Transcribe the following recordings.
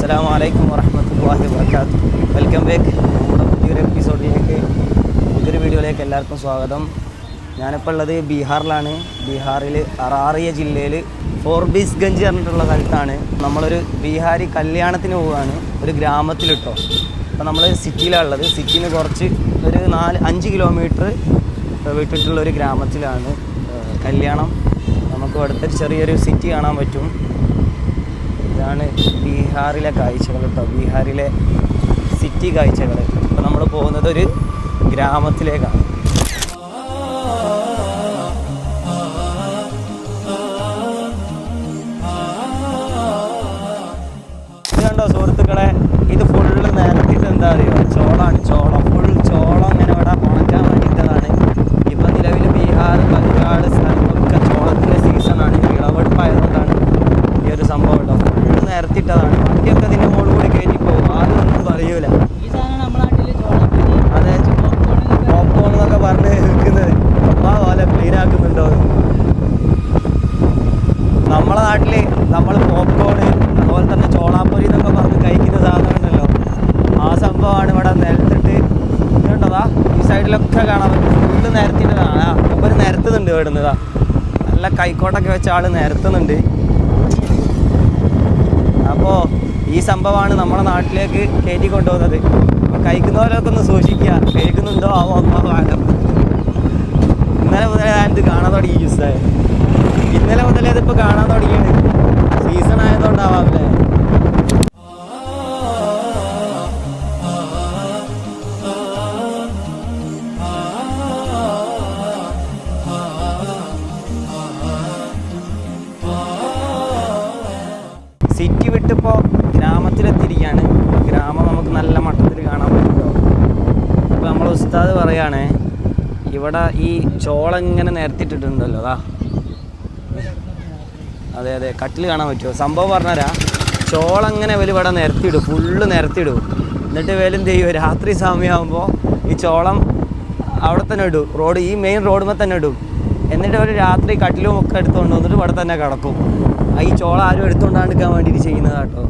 അസ്സാം വലൈക്കും വറഹമത്തല്ലാഹി വർക്കാത്തു വെൽക്കം ബാക്ക് നമ്മുടെ പുതിയൊരു എപ്പിസോഡിലേക്ക് പുതിയൊരു വീഡിയോയിലേക്ക് എല്ലാവർക്കും സ്വാഗതം. ഞാനിപ്പോൾ ഉള്ളത് ബീഹാറിലാണ്. ബീഹാറിൽ അറാറിയ ജില്ലയിൽ ഫോർബീസ്ഗഞ്ച് പറഞ്ഞിട്ടുള്ള സ്ഥലത്താണ്. നമ്മളൊരു ബീഹാരി കല്യാണത്തിന് പോവുകയാണ്. ഒരു ഗ്രാമത്തിലിട്ടോ അപ്പോൾ നമ്മൾ സിറ്റിയിലാണ് ഉള്ളത്. സിറ്റിയിൽ നിന്ന് കുറച്ച് ഒരു നാല് അഞ്ച് കിലോമീറ്റർ വിട്ടിട്ടുള്ള ഒരു ഗ്രാമത്തിലാണ് കല്യാണം. നമുക്ക് അടുത്തൊരു ചെറിയൊരു സിറ്റി കാണാൻ പറ്റും. ഇതാണ് ബീഹാറിലെ കാഴ്ചകൾ കേട്ടോ ബീഹാറിലെ സിറ്റി കാഴ്ചകൾ. ഇപ്പോൾ നമ്മൾ പോകുന്നത് ഒരു ഗ്രാമത്തിലേക്കാണ്. കണ്ടോ സുഹൃത്തുക്കളെ? ഇത് ഫുള്ള് നേരത്തെ എന്താ അറിയുക ചോളാണ്. ചോളം ചോളം ഇങ്ങനെ ഇവിടെ ഉണക്കാൻ വേണ്ടിയിട്ടതാണ് ഇപ്പം നിലവിൽ ബീഹാർ ബംഗാൾ സ്ഥലത്തൊക്കെ ചോളത്തിന്റെ സീസണാണ് വിളവെടുപ്പായതുകൊണ്ടാണ് ഈ ഒരു സംഭവം കേട്ടോ ഫുള്ള് നിരത്തിയിട്ടതാണ് വണ്ടിയൊക്കെ ഇതിന്റെ മുകളിൽ കൂടി കയറ്റി പോകും ആരും ഒന്നും പറയൂല ഈ സാധനം നമ്മുടെ നാട്ടിൽ ചോളപ്പൊരി, അതെ popcorn എന്നൊക്കെ പോപ്കോൺ എന്നൊക്കെ പറഞ്ഞ് നിൽക്കുന്നത് അപ്പാ പോലെ ക്ലീൻ ആക്കുന്നുണ്ടോ നമ്മളെ നാട്ടിൽ നമ്മൾ പോപ്കോണ് അതുപോലെ തന്നെ ചോളാപ്പൊരി എന്നൊക്കെ പറഞ്ഞ് കഴിക്കുന്ന സാധനം ഉണ്ടല്ലോ ആ സംഭവമാണ് ഇവിടെ നിരത്തിട്ട് കണ്ടതാ ഈ സൈഡിലൊക്കെ കാണാൻ പറ്റും ഫുള്ള് നിരത്തിയിട്ടതാണ് ആ ഇവർ നിരത്തുന്നുണ്ട് ഇവിടുന്നതാ നല്ല കൈക്കോട്ടൊക്കെ വെച്ച ആൾ നിരത്തുന്നുണ്ട്. അപ്പോ ഈ സംഭവമാണ് നമ്മുടെ നാട്ടിലേക്ക് കയറ്റി കൊണ്ടുപോകുന്നത്. കഴിക്കുന്നവരൊക്കെ ഒന്ന് സൂക്ഷിക്കുക. കഴിക്കുന്നുണ്ടോ ആവോ ഭാഗം ഇന്നലെ മുതലേ ഞാനിത് കാണാൻ തുടങ്ങി യൂസ് ഇന്നലെ മുതലേ ഇതിപ്പോൾ കാണാൻ തുടങ്ങിയാണ്. സീസൺ ആയതുകൊണ്ടാവാം അല്ലേ? പറയുകയാണേ ഇവിടെ ഈ ചോളം ഇങ്ങനെ നിരത്തിയിട്ടിട്ടുണ്ടല്ലോ അതാ അതെ അതെ കട്ടിൽ കാണാൻ പറ്റുമോ? സംഭവം പറഞ്ഞുതരാം. ചോളം ഇങ്ങനെ ഇവർ ഇവിടെ നിരത്തിയിടും ഫുള്ള് നിരത്തിയിടും. എന്നിട്ട് വേലും ചെയ്യും? രാത്രി സമയമാകുമ്പോൾ ഈ ചോളം അവിടെ തന്നെ ഇടും റോഡ് ഈ മെയിൻ റോഡുമ്പോൾ തന്നെ ഇടും. എന്നിട്ട് അവർ രാത്രി കട്ടിലും ഒക്കെ എടുത്തുകൊണ്ട് വന്നിട്ട് ഇവിടെ തന്നെ കിടക്കും. ഈ ചോളം ആരും എടുത്തുകൊണ്ടാണ്ടിരിക്കാൻ വേണ്ടിയിട്ട് ചെയ്യുന്നത് കേട്ടോ.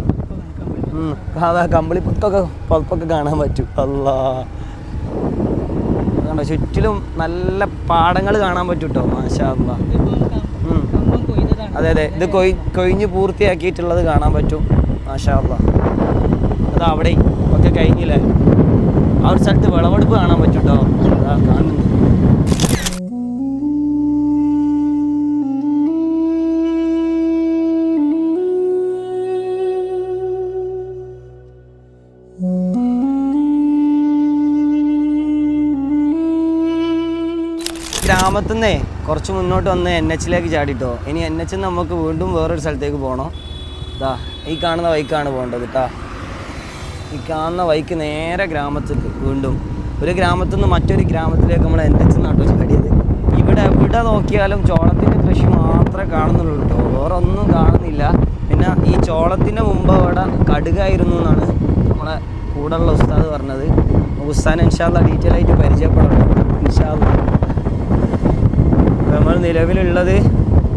അതാ കമ്പിളി പുത്തൊക്കെ പുതപ്പൊക്കെ കാണാൻ പറ്റും. അല്ലാ. അതുകൊണ്ടോ ചുറ്റിലും നല്ല പാടങ്ങൾ കാണാൻ പറ്റൂട്ടോ കേട്ടോ. അതെ അതെ. ഇത് കൊയ് കൊഴിഞ്ഞ് പൂർത്തിയാക്കിയിട്ടുള്ളത് കാണാൻ പറ്റും മാഷാ അത് അവിടെ ഒക്കെ കഴിഞ്ഞില്ലേ? ആ ഒരു സ്ഥലത്ത് വിളവെടുപ്പ് കാണാൻ പറ്റൂട്ടോ? കാണുന്നുണ്ട് ഗ്രാമത്തിൽ നിന്നേ കുറച്ച് മുന്നോട്ട് വന്ന് എൻ എച്ചിലേക്ക് ചാടിട്ടോ. ഇനി എൻ എച്ചിൽ നമുക്ക് വീണ്ടും വേറൊരു സ്ഥലത്തേക്ക് പോകണം ഇതാ ഈ കാണുന്ന വൈക്കാണ് പോകേണ്ടത് കേട്ടാ ഈ കാണുന്ന വൈക്ക് നേരെ ഗ്രാമത്തിൽ വീണ്ടും. ഒരു ഗ്രാമത്തിൽ നിന്ന് മറ്റൊരു ഗ്രാമത്തിലേക്ക് നമ്മൾ എൻ എച്ച് നാട്ടോ ചാടിയത്. ഇവിടെ എവിടെ നോക്കിയാലും ചോളത്തിന്റെ കൃഷി മാത്രമേ കാണുന്നുള്ളൂ കേട്ടോ വേറെ ഒന്നും കാണുന്നില്ല. പിന്നെ ഈ ചോളത്തിന്റെ മുമ്പ് അവിടെ കടുകായിരുന്നു എന്നാണ് നമ്മളെ കൂടെയുള്ള ഉസ്താദ് പറഞ്ഞത്. ഉസ്താൻ ഇൻഷാല്ല ഡീറ്റെയിൽ ആയിട്ട് പരിചയപ്പെടണം. ഇൻഷാല്ല നമ്മൾ നിലവിലുള്ളത്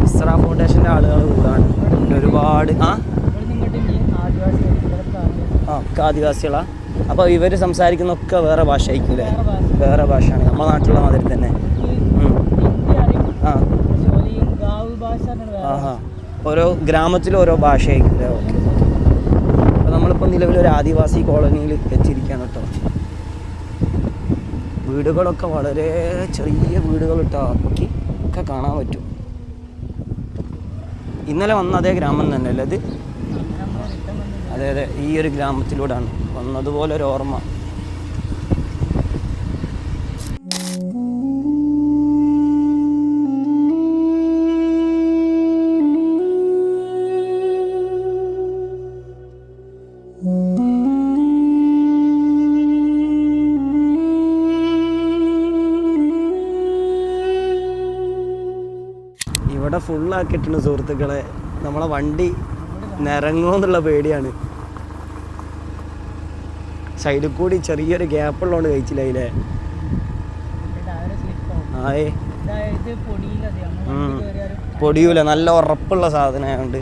ഇസ്ര ഫൗണ്ടേഷന്റെ ആളുകൾ കൂടാണ് പിന്നെ ഒരുപാട് ആ? ആ ആദിവാസികളാണ് അപ്പോൾ ഇവർ സംസാരിക്കുന്നൊക്കെ വേറെ ഭാഷ ആയിരിക്കും വേറെ ഭാഷ. വേറെ ഭാഷയാണ്. നമ്മുടെ നാട്ടിലുള്ള മാതിരി തന്നെ. ആ. ആഹാ. ഭാഷ. ഓരോ ഗ്രാമത്തിലും ഓരോ ഭാഷയായിരിക്കും ഓക്കെ. അപ്പോൾ നമ്മളിപ്പോൾ നിലവിലൊരു ആദിവാസി കോളനിയിൽ എത്തിയിരിക്കുകയാണ് കേട്ടോ. വീടുകളൊക്കെ വളരെ ചെറിയ വീടുകൾ കേട്ടോ. ഒക്കെ കാണാൻ പറ്റും. ഇന്നലെ വന്ന അതേ ഗ്രാമം തന്നെ അല്ലേ ഇത് നമ്മൾ return വന്നത് അതെ അതെ ഈ ഒരു ഗ്രാമത്തിലൂടെയാണ്. വന്നതുപോലെ ഒരു ഓർമ്മ. ഫുള്ളാക്കിയിട്ടുണ്ട് സുഹൃത്തുക്കളെ. നമ്മളെ വണ്ടി നിറങ്ങുമോ എന്നുള്ള പേടിയാണ്. സൈഡിൽ കൂടി ചെറിയൊരു ഗ്യാപ്പ് ഉള്ളതുകൊണ്ട് ആവും. ആയേ. പൊടിയൂല നല്ല ഉറപ്പുള്ള സാധനമായതുകൊണ്ട്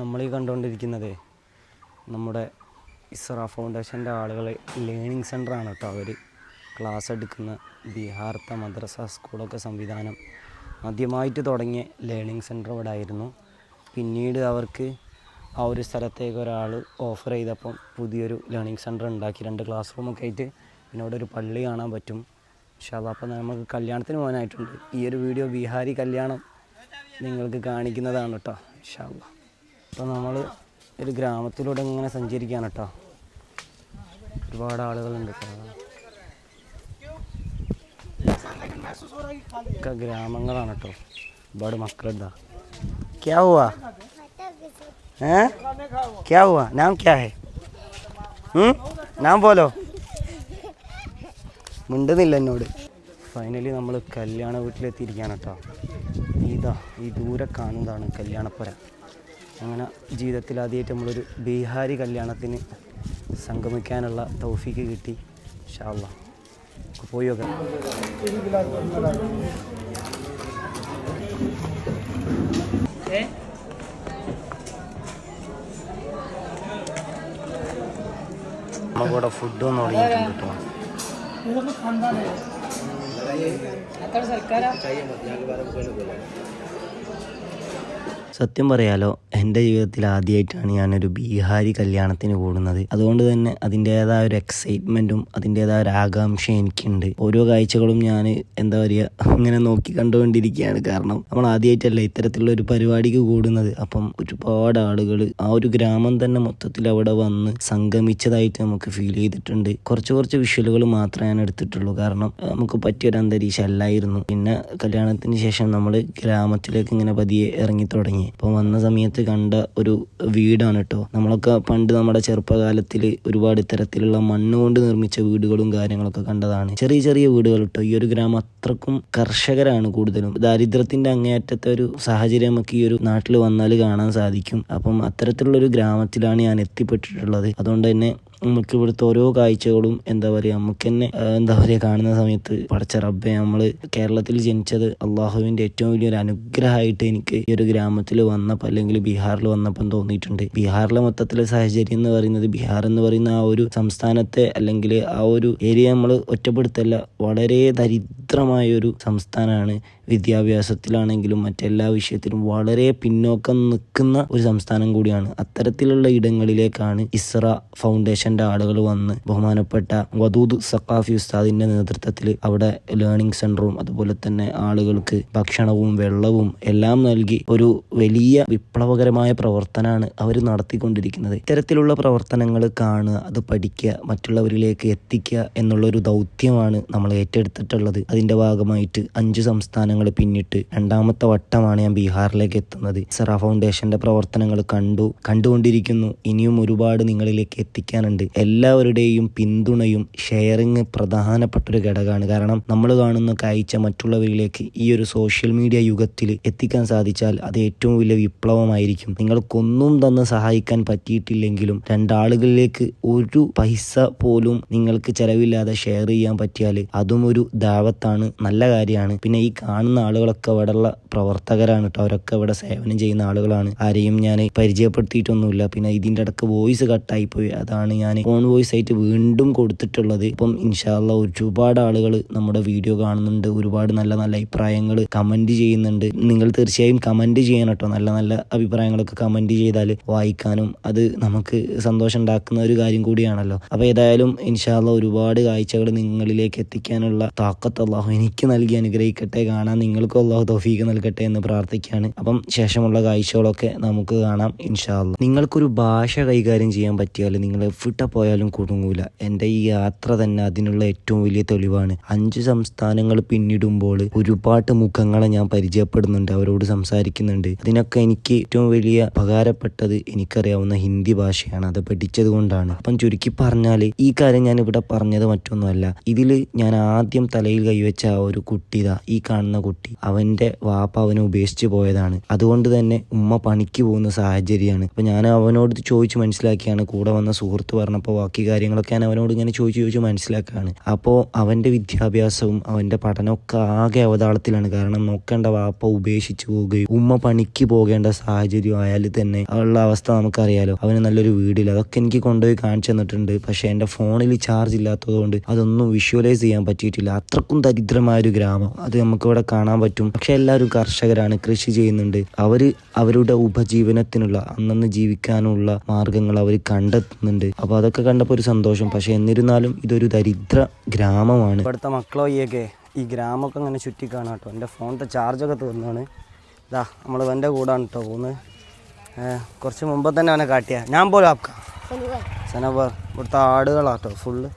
നമ്മൾ ഈ കണ്ടുകൊണ്ടിരിക്കുന്നത് നമ്മുടെ ഇസ്ര ഫൗണ്ടേഷന്റെ ആളുകൾ ലേണിംഗ് സെന്ററാണ് കേട്ടോ അവർ ക്ലാസ് എടുക്കുന്ന ബീഹാർത്തെ മദ്രസ സ്കൂളൊക്കെ സംവിധാനം ആദ്യമായിട്ട് തുടങ്ങിയ ലേണിംഗ് ആയിരുന്നു പിന്നീട് അവർക്ക് ആ ഒരു സ്ഥലത്തേക്ക് ഒരാൾ ഓഫർ ചെയ്തപ്പം പുതിയൊരു ലേണിംഗ് സെന്റർ ഉണ്ടാക്കി. രണ്ട് ക്ലാസ് റൂമൊക്കെ ആയിട്ട് പിന്നെ അവിടെ ഒരു പള്ളി കാണാൻ പറ്റും. പക്ഷെ അപ്പം നമുക്ക് കല്യാണത്തിന് പോകാനായിട്ടുണ്ട്. ഈ ഒരു വീഡിയോ ബീഹാരി കല്യാണം നിങ്ങൾക്ക് കാണിക്കുന്നതാണ് കേട്ടോ ഇൻഷാല്ല അപ്പോൾ നമ്മൾ ഒരു ഗ്രാമത്തിലൂടെ ഇങ്ങനെ സഞ്ചരിക്കുകയാണ് കേട്ടോ. ഒരുപാട് ആളുകളുണ്ട് കേട്ടോ. ഒക്കെ ഗ്രാമങ്ങളാണ് കേട്ടോ ഒരുപാട് മക്കളെന്താ ക്യാ ഹുവാ ഏ? ക്യാ ഹുവാ നാം ക്യാ ഹേ? നാം പോലോ? മിണ്ടുന്നില്ല എന്നോട്. ഫൈനലി നമ്മൾ കല്യാണ വീട്ടിലെത്തിയിരിക്കുകയാണ് കേട്ടോ ഇതാ ഈ ദൂരെ കാണുന്നതാണ് കല്യാണപ്പുര. അങ്ങനെ ജീവിതത്തിൽ ആദ്യമായിട്ട് നമ്മളൊരു ബീഹാരി കല്യാണത്തിന് സംഗമിക്കാനുള്ള തൗഫീക്ക് കിട്ടി ഷാള്ള നമുക്ക് പോയി നോക്കാം. നമുക്കിവിടെ ഫുഡും തുടങ്ങിയിട്ടുണ്ട് കേട്ടോ. സർക്കാർ സത്യം പറയാലോ എന്റെ ജീവിതത്തിൽ ആദ്യമായിട്ടാണ് ഞാനൊരു ബീഹാരി കല്യാണത്തിന് കൂടുന്നത്. അതുകൊണ്ട് തന്നെ അതിന്റേതായ ഒരു എക്സൈറ്റ്മെന്റും അതിന്റേതായ ഒരു ആകാംക്ഷയും എനിക്കുണ്ട്. ഓരോ കാഴ്ചകളും ഞാൻ എന്താ പറയുക ഇങ്ങനെ നോക്കി കണ്ടുകൊണ്ടിരിക്കുകയാണ്. കാരണം നമ്മൾ ആദ്യമായിട്ടല്ല ഇത്തരത്തിലുള്ള ഒരു പരിപാടിക്ക് കൂടുന്നത്. അപ്പം ഒരുപാട് ആളുകൾ ആ ഒരു ഗ്രാമം തന്നെ മൊത്തത്തിൽ അവിടെ വന്ന് സംഗമിച്ചതായിട്ട് നമുക്ക് ഫീൽ ചെയ്തിട്ടുണ്ട്. കുറച്ച് കുറച്ച് വിഷ്വലുകൾ മാത്രമേ ഞാൻ എടുത്തിട്ടുള്ളൂ. കാരണം നമുക്ക് പറ്റിയൊരു അന്തരീക്ഷം അല്ലായിരുന്നു. പിന്നെ കല്യാണത്തിന് ശേഷം നമ്മൾ ഗ്രാമത്തിലേക്ക് ഇങ്ങനെ പതിയെ ഇറങ്ങി തുടങ്ങി. അപ്പോൾ വന്ന സമയത്ത് കണ്ട ഒരു വീടാണ് കേട്ടോ നമ്മളൊക്കെ പണ്ട് നമ്മുടെ ചെറുപ്പകാലത്തിൽ ഒരുപാട് ഇത്തരത്തിലുള്ള മണ്ണ് കൊണ്ട് നിർമ്മിച്ച വീടുകളും കാര്യങ്ങളൊക്കെ കണ്ടതാണ്. ചെറിയ ചെറിയ വീടുകൾ കേട്ടോ ഈ ഒരു ഗ്രാമം അത്രക്കും കർഷകരാണ് കൂടുതലും. ദാരിദ്ര്യത്തിന്റെ അങ്ങേയറ്റത്തെ ഒരു സാഹചര്യം നമുക്ക് ഈ ഒരു നാട്ടിൽ വന്നാൽ കാണാൻ സാധിക്കും. അപ്പം അത്തരത്തിലുള്ള ഒരു ഗ്രാമത്തിലാണ് ഞാൻ എത്തിപ്പെട്ടിട്ടുള്ളത്. അതുകൊണ്ട് തന്നെ നമുക്ക് ഇവിടുത്തെ ഓരോ കാഴ്ചകളും എന്താ പറയുക നമുക്ക് തന്നെ എന്താ പറയുക കാണുന്ന സമയത്ത് പഠിച്ച റബ്ബെ നമ്മൾ കേരളത്തിൽ ജനിച്ചത് അള്ളാഹുവിന്റെ ഏറ്റവും വലിയൊരു അനുഗ്രഹമായിട്ട് എനിക്ക് ഈ ഒരു ഗ്രാമത്തിൽ വന്നപ്പോൾ അല്ലെങ്കിൽ ബീഹാറിൽ വന്നപ്പം തോന്നിയിട്ടുണ്ട്. ബീഹാറിലെ മൊത്തത്തിലെ സാഹചര്യം എന്ന് പറയുന്നത് ബീഹാർ എന്ന് പറയുന്ന ആ ഒരു സംസ്ഥാനത്തെ അല്ലെങ്കിൽ ആ ഒരു ഏരിയ നമ്മൾ ഒറ്റപ്പെടുത്തല്ല വളരെ ദരിദ്രമായ ഒരു സംസ്ഥാനമാണ് വിദ്യാഭ്യാസത്തിലാണെങ്കിലും മറ്റെല്ലാ വിഷയത്തിലും വളരെ പിന്നോക്കം നിൽക്കുന്ന ഒരു സംസ്ഥാനം കൂടിയാണ്. അത്തരത്തിലുള്ള ഇടങ്ങളിലേക്കാണ് ഇസ്ര ഫൗണ്ടേഷന്റെ ആളുകൾ വന്ന് ബഹുമാനപ്പെട്ട വദൂദ് സഖാഫി ഉസ്താദിന്റെ നേതൃത്വത്തിൽ അവിടെ ലേണിംഗ് സെന്ററും അതുപോലെ തന്നെ ആളുകൾക്ക് ഭക്ഷണവും വെള്ളവും എല്ലാം നൽകി ഒരു വലിയ വിപ്ലവകരമായ പ്രവർത്തനമാണ് അവർ നടത്തിക്കൊണ്ടിരിക്കുന്നത്. ഇത്തരത്തിലുള്ള പ്രവർത്തനങ്ങൾ കാണുക അത് പഠിക്കുക മറ്റുള്ളവരിലേക്ക് എത്തിക്കുക എന്നുള്ളൊരു ദൗത്യമാണ് നമ്മൾ ഏറ്റെടുത്തിട്ടുള്ളത്. അതിന്റെ ഭാഗമായിട്ട് അഞ്ച് സംസ്ഥാനങ്ങൾ പിന്നിട്ട് രണ്ടാമത്തെ വട്ടമാണ് ഞാൻ ബീഹാറിലേക്ക് എത്തുന്നത്. സെറ ഫൗണ്ടേഷന്റെ പ്രവർത്തനങ്ങൾ കണ്ടു കണ്ടുകൊണ്ടിരിക്കുന്നു. ഇനിയും ഒരുപാട് നിങ്ങളിലേക്ക് എത്തിക്കാനുണ്ട്. എല്ലാവരുടെയും പിന്തുണയും ഷെയറിങ് പ്രധാനപ്പെട്ട ഒരു ഘടകമാണ്. കാരണം നമ്മൾ കാണുന്ന കാഴ്ച മറ്റുള്ളവരിലേക്ക് ഈ ഒരു സോഷ്യൽ മീഡിയ യുഗത്തിൽ എത്തിക്കാൻ സാധിച്ചാൽ അത് ഏറ്റവും വലിയ വിപ്ലവമായിരിക്കും. നിങ്ങൾക്കൊന്നും തന്നെ സഹായിക്കാൻ പറ്റിയിട്ടില്ലെങ്കിലും രണ്ടാളുകളിലേക്ക് ഒരു പൈസ പോലും നിങ്ങൾക്ക് ചെലവില്ലാതെ ഷെയർ ചെയ്യാൻ പറ്റിയാൽ അതും ഒരു ദാവത്താണ്. നല്ല കാര്യമാണ്. പിന്നെ ഈ കാണുന്ന ആളുകളൊക്കെ ഇവിടെയുള്ള പ്രവർത്തകരാണ് കേട്ടോ. അവരൊക്കെ ഇവിടെ സേവനം ചെയ്യുന്ന ആളുകളാണ്. ആരെയും ഞാൻ പരിചയപ്പെടുത്തിയിട്ടൊന്നുമില്ല. പിന്നെ ഇതിന്റെ ഇടയ്ക്ക് വോയിസ് കട്ടായി പോയി അതാണ് ഞാൻ ഫോൺ വോയിസ് ആയിട്ട് വീണ്ടും കൊടുത്തിട്ടുള്ളത്. ഇപ്പം ഇൻഷാല്ല ഒരുപാട് ആളുകൾ നമ്മുടെ വീഡിയോ കാണുന്നുണ്ട്. ഒരുപാട് നല്ല നല്ല അഭിപ്രായങ്ങൾ കമന്റ് ചെയ്യുന്നുണ്ട്. നിങ്ങൾ തീർച്ചയായും കമന്റ് ചെയ്യണം കേട്ടോ. നല്ല നല്ല അഭിപ്രായങ്ങളൊക്കെ കമന്റ് ചെയ്താൽ വായിക്കാനും അത് നമുക്ക് സന്തോഷം ഉണ്ടാക്കുന്ന ഒരു കാര്യം കൂടിയാണല്ലോ. അപ്പോൾ ഏതായാലും ഇൻഷാല്ല ഒരുപാട് കാഴ്ചകൾ നിങ്ങളിലേക്ക് എത്തിക്കാനുള്ള താക്കത്ത് അള്ളാഹു എനിക്ക് നൽകി അനുഗ്രഹിക്കട്ടെ. കാണാൻ നിങ്ങൾക്കും അള്ളാഹു തൗഫീഖ് നൽകട്ടെ എന്ന് പ്രാർത്ഥിക്കുകയാണ്. അപ്പം ശേഷമുള്ള കാഴ്ചകളൊക്കെ നമുക്ക് കാണാം ഇൻഷാല്ല നിങ്ങൾക്കൊരു ഭാഷ കൈകാര്യം ചെയ്യാൻ പറ്റിയാൽ നിങ്ങൾ എവിടെ പോയാലും കുടുങ്ങൂല. എന്റെ ഈ യാത്ര തന്നെ അതിനുള്ള ഏറ്റവും വലിയ തെളിവാണ്. അഞ്ച് സംസ്ഥാനങ്ങൾ പിന്നിടുമ്പോൾ ഒരുപാട് മുഖങ്ങളെ ഞാൻ പരിചയപ്പെടുന്നുണ്ട് അവരോട് സംസാരിക്കുന്നുണ്ട്. അതിനൊക്കെ എനിക്ക് ഏറ്റവും വലിയ ഉപകാരപ്പെട്ടത് എനിക്കറിയാവുന്ന ഹിന്ദി ഭാഷയാണ്. അത് പഠിച്ചത് കൊണ്ടാണ്. അപ്പം ചുരുക്കി പറഞ്ഞാൽ ഈ കാര്യം ഞാൻ ഇവിടെ പറഞ്ഞത് മറ്റൊന്നുമല്ല. ഇതിൽ ഞാൻ ആദ്യം തലയിൽ കൈവച്ച ഒരു കുട്ടിത ഈ കാണുന്ന പഠിക്കുന്ന കുട്ടി അവന്റെ വാപ്പ അവനെ ഉപേക്ഷിച്ച് പോയതാണ്. അതുകൊണ്ട് തന്നെ ഉമ്മ പണിക്ക് പോകുന്ന സാഹചര്യമാണ്. അപ്പോൾ ഞാൻ അവനോട് ചോദിച്ച് മനസ്സിലാക്കിയാണ്. കൂടെ വന്ന സുഹൃത്ത് പറഞ്ഞപ്പോൾ ബാക്കി കാര്യങ്ങളൊക്കെ ഞാൻ അവനോട് ഇങ്ങനെ ചോദിച്ച് ചോദിച്ച് മനസ്സിലാക്കുകയാണ് അപ്പോൾ അവന്റെ വിദ്യാഭ്യാസവും അവന്റെ പഠനമൊക്കെ ആകെ അവതാളത്തിലാണ്. കാരണം നോക്കേണ്ട വാപ്പ ഉപേക്ഷിച്ച് പോവുകയും ഉമ്മ പണിക്ക് പോകേണ്ട സാഹചര്യം ആയാൽ തന്നെ ഉള്ള അവസ്ഥ നമുക്കറിയാലോ. അവന് നല്ലൊരു വീടില്ല. അതൊക്കെ എനിക്ക് കൊണ്ടുപോയി കാണിച്ചു തന്നിട്ടുണ്ട്. പക്ഷേ എന്റെ ഫോണിൽ ചാർജ് ഇല്ലാത്തതുകൊണ്ട് അതൊന്നും വിഷ്വലൈസ് ചെയ്യാൻ പറ്റിയിട്ടില്ല. അത്രക്കും ദരിദ്രമായ ഒരു ഗ്രാമം. അത് നമുക്കിവിടെ കാണാൻ പറ്റും. പക്ഷെ എല്ലാവരും കർഷകരാണ് കൃഷി ചെയ്യുന്നുണ്ട്. അവർ അവരുടെ ഉപജീവനത്തിനുള്ള അന്നന്ന് ജീവിക്കാനുള്ള മാർഗങ്ങൾ അവർ കണ്ടെത്തുന്നുണ്ട്. അപ്പോൾ അതൊക്കെ കണ്ടപ്പോൾ ഒരു സന്തോഷം. പക്ഷെ എന്നിരുന്നാലും ഇതൊരു ദരിദ്ര ഗ്രാമമാണ്. ഇവിടുത്തെ മക്കളൊക്കെ ഈ ഗ്രാമമൊക്കെ അങ്ങനെ ചുറ്റി കാണാം കേട്ടോ. എന്റെ ഫോണിന്റെ ചാർജൊക്കെ തീർന്നാണ് ഇതാ നമ്മൾ എന്റെ കൂടാണ് കേട്ടോ പോകുന്നത്. കുറച്ച് മുമ്പ് തന്നെ അവനെ കാട്ടിയ. ഞാൻ പോലും ആക്കാം സെനവർ. ഇവിടുത്തെ ആടുകളാട്ടോ ഫുള്ള്.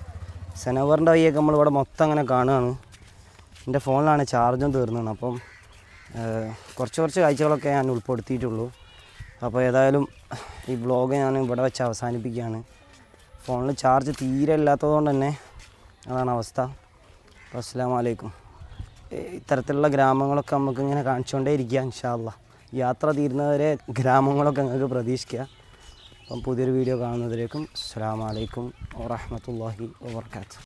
സെനവറിന്റെ വയ്യൊക്കെ നമ്മളിവിടെ മൊത്തം അങ്ങനെ കാണുകയാണ്. എന്റെ ഫോണിലാണ് ചാർജും തീർന്നത്. അപ്പം കുറച്ച് കുറച്ച് കാഴ്ചകളൊക്കെ ഞാൻ ഉൾപ്പെടുത്തിയിട്ടുള്ളൂ. അപ്പോൾ ഏതായാലും ഈ ബ്ലോഗ് ഞാൻ ഇവിടെ വെച്ച് അവസാനിപ്പിക്കുകയാണ്. ഫോണിൽ ചാർജ് തീരെ ഇല്ലാത്തതുകൊണ്ട് തന്നെ അതാണ് അവസ്ഥ. അപ്പോൾ അസ്സാം വലൈക്കും ഇത്തരത്തിലുള്ള ഗ്രാമങ്ങളൊക്കെ നമുക്ക് ഇങ്ങനെ കാണിച്ചുകൊണ്ടേ ഇരിക്കുക ഇൻഷാല്ല യാത്ര തീരുന്നവരെ ഗ്രാമങ്ങളൊക്കെ നിങ്ങൾക്ക് പ്രതീക്ഷിക്കുക. അപ്പം പുതിയൊരു വീഡിയോ കാണുന്നതിലേക്കും അസ്സാം വലൈക്കും വാഹമത്തല്ലാഹി വാബർക്കാത്തു.